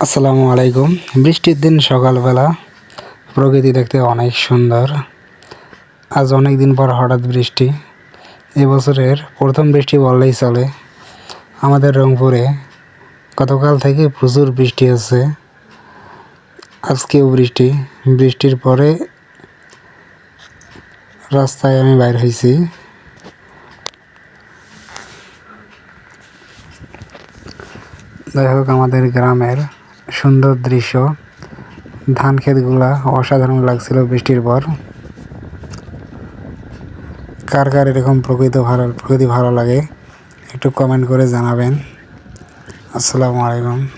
আসসালামু আলাইকুম। বৃষ্টির দিন সকালবেলা, প্রকৃতি দেখতে অনেক সুন্দর। আজ অনেক দিন পর হঠাৎ বৃষ্টি। এবছরের প্রথম বৃষ্টি বললেই চলে। আমাদের রংপুরে গতকাল থেকে প্রচুর বৃষ্টি হচ্ছে। আজকেও বৃষ্টি। বৃষ্টির পরে রাস্তায় আমি বাইর হয়েছি। যাই হোক, আমাদের গ্রামের সুন্দর দৃশ্য। ধান ক্ষেতগুলা অসাধারণ লাগছিল বৃষ্টির পর। কার কার এরকম প্রকৃতি ভালো প্রকৃতি ভালো লাগে একটু কমেন্ট করে জানাবেন। আসসালামু আলাইকুম।